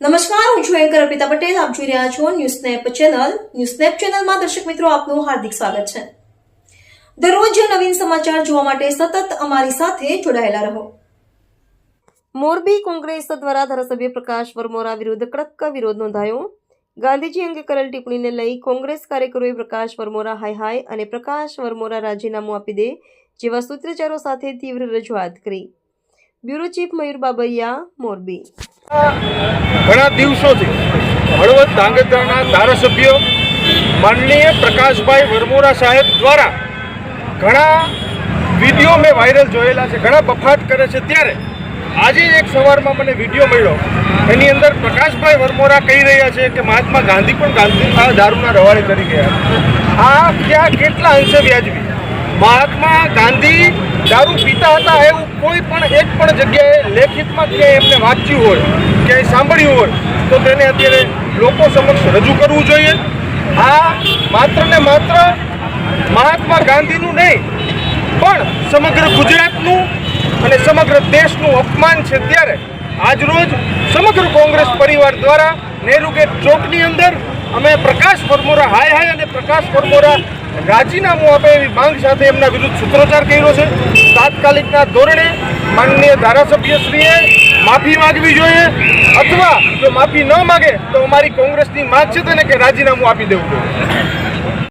નમસ્કાર, હું છું એન્કર અર્પિતા પટેલ. આપ જોઈ રહ્યા છો news snap channel. News snap ચેનલમાં દર્શક મિત્રો, આપનું હાર્દિક સ્વાગત છે. દરરોજ નવીન સમાચાર જોવા માટે સતત અમારી સાથે જોડાયેલા રહો. મોરબી કોંગ્રેસ દ્વારા ધારાસભ્ય પ્રકાશ વરમોરા વિરુદ્ધ કડક વિરોધ નોંધાયો. ગાંધીજી અંગે કરેલ ટિપ્પણીને લઈ કોંગ્રેસ કાર્યકરોએ પ્રકાશ વરમોરા હાય હાય અને પ્રકાશ વરમોરા રાજીનામું આપી દે જેવા સૂત્રચારો સાથે તીવ્ર રજૂઆત કરી. Bureau chief Mayur Babaiya Morbi. ઘણા દિવસોથી હળવદ ધાંગધ્રાના ધારાસભ્ય માનનીય પ્રકાશભાઈ વરમોરા સાહેબ દ્વારા ઘણા વીડિયો મેં વાયરલ જોયેલા છે, ઘણા બફાટ કરે છે. ત્યારે આજે એક સવારમાં મને વીડિયો મળ્યો. એની અંદર પ્રકાશભાઈ વરમોરા કહી રહ્યા છે કે મહાત્મા ગાંધી પણ ગાંધી દારૂના રવાડે કરી ગયા આ ક્યાં કેટલા અંશે વ્યાજબી? મહાત્મા ગાંધી દારૂ પીતા હતા એવું કોઈ પણ એક પણ જગ્યાએ લેખિતમાં ક્યાંય એમને વાંચ્યું હોય ક્યાંય સાંભળ્યું હોય, તો તેને અત્યારે લોકો સમક્ષ રજૂ કરવું જોઈએ. આ માત્ર ને માત્ર મહાત્મા ગાંધીનું નહીં, પણ સમગ્ર ગુજરાતનું અને સમગ્ર દેશનું અપમાન છે ત્યારે આજરોજ સમગ્ર કોંગ્રેસ પરિવાર દ્વારા નહેરુ ગેટ ચોકની અંદર અમે પ્રકાશ પરમોરા હાય હાય અને પ્રકાશ પરમોરા રાજીનામું આપે એવી માંગ સાથે એમના વિરુદ્ધ સૂત્રોચ્ચાર કર્યો છે. તાત્કાલિકના ધોરણે માનનીય ધારાસભ્યશ્રીએ માફી માંગવી જોઈએ અથવા જો માફી ન માગે તો અમારી કોંગ્રેસની માંગ છે તેને કે રાજીનામું આપી દેવું જોઈએ.